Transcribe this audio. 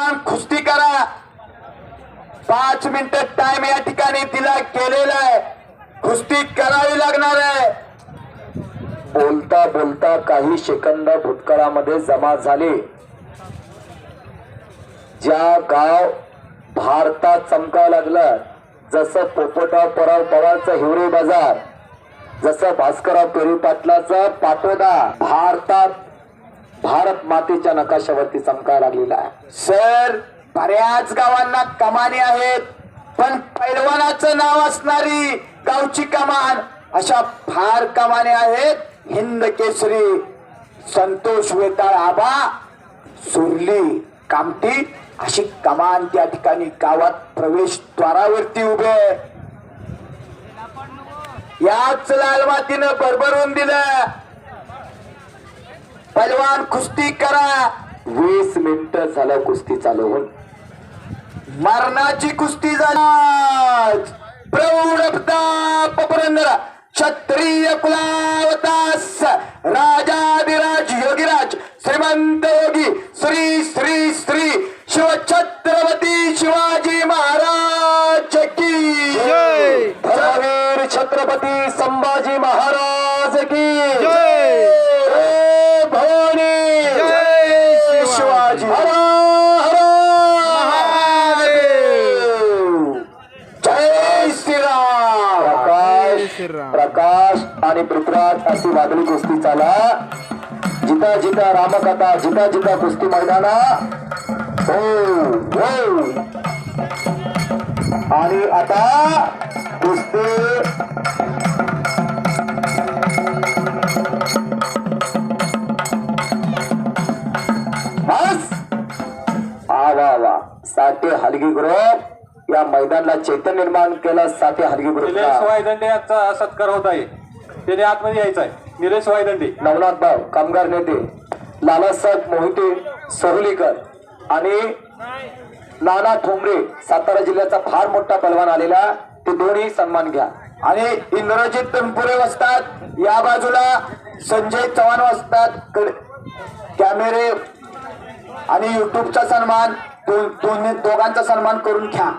पैलवान कुस्ती करा. पाच मिनिट टाइम या ठिकाणी तिला केलेला आहे. कुस्ती करावी लागणार आहे. बोलता बोलता काही सेकंद भूतकाळामध्ये जमा झाले. ज्या गाव भारतात चमका लागलं जसं पोपटराव पराव पवारचं हिवरे बाजार जसं भास्करराव पेरू पाटलाचा पाटोदा भारतात भारत मातेच्या नकाशावरती चमकायला लागलेला आहे. सर बऱ्याच गावांना कमानी आहेत पण पैलवानाचं नाव असणारी गावची कमान अशा फार कमाने आहेत हिंद केसरी संतोष वेताळ आबा सुरली कामटी अशी कमान त्या ठिकाणी गावात प्रवेश द्वारावरती उभे. याच लाल मातीनं भरभरून दिलं. पैलवान कुस्ती करा. वीस मिनिट झालं कुस्ती चालू होऊन. मरणाची कुस्ती झाली. प्रौढ पुरंदर क्षत्रिय कुलावतास राजाधिराज योगीराज श्रीमंत योगी श्री श्री श्री शिवछत्रपती शिवाजी महाराज की. छत्रपती संभाजी महाराज की. भवानी। जय शिवाजी. हर हर जय श्रीराम। प्रकाश. प्रकाश आणि पृथ्वीराज अशी वादळी कुस्ती चाला. जिता जिता रामकथा जिता जिता कुस्ती मैदाना. हो हो. आणि आता कुस्ती आ वा वा साठे हलगी ग्रुप या मैदानाला चैतन्य निर्माण केलं साठे हलगी निलेश ग्रुप वायदंडे यांचा सत्कार होत आहे. त्याने आतमध्ये यायचं आहे. निलेश वायदंडे. नवनाथ भाऊ कामगार नेते. लालासाहेब मोहिते सहुलीकर आणि नाना ठोंबरे सातारा जिल्ह्याचा फार मोठा पलवान आलेला ते दोन्ही सन्मान घ्या. आणि इंद्रजित तनपुरे वाजतात या बाजूला संजय चव्हाण वाजतात कड- कॅमेरे आणि युट्यूबचा सन्मान दोन्ही दोघांचा सन्मान करून घ्या.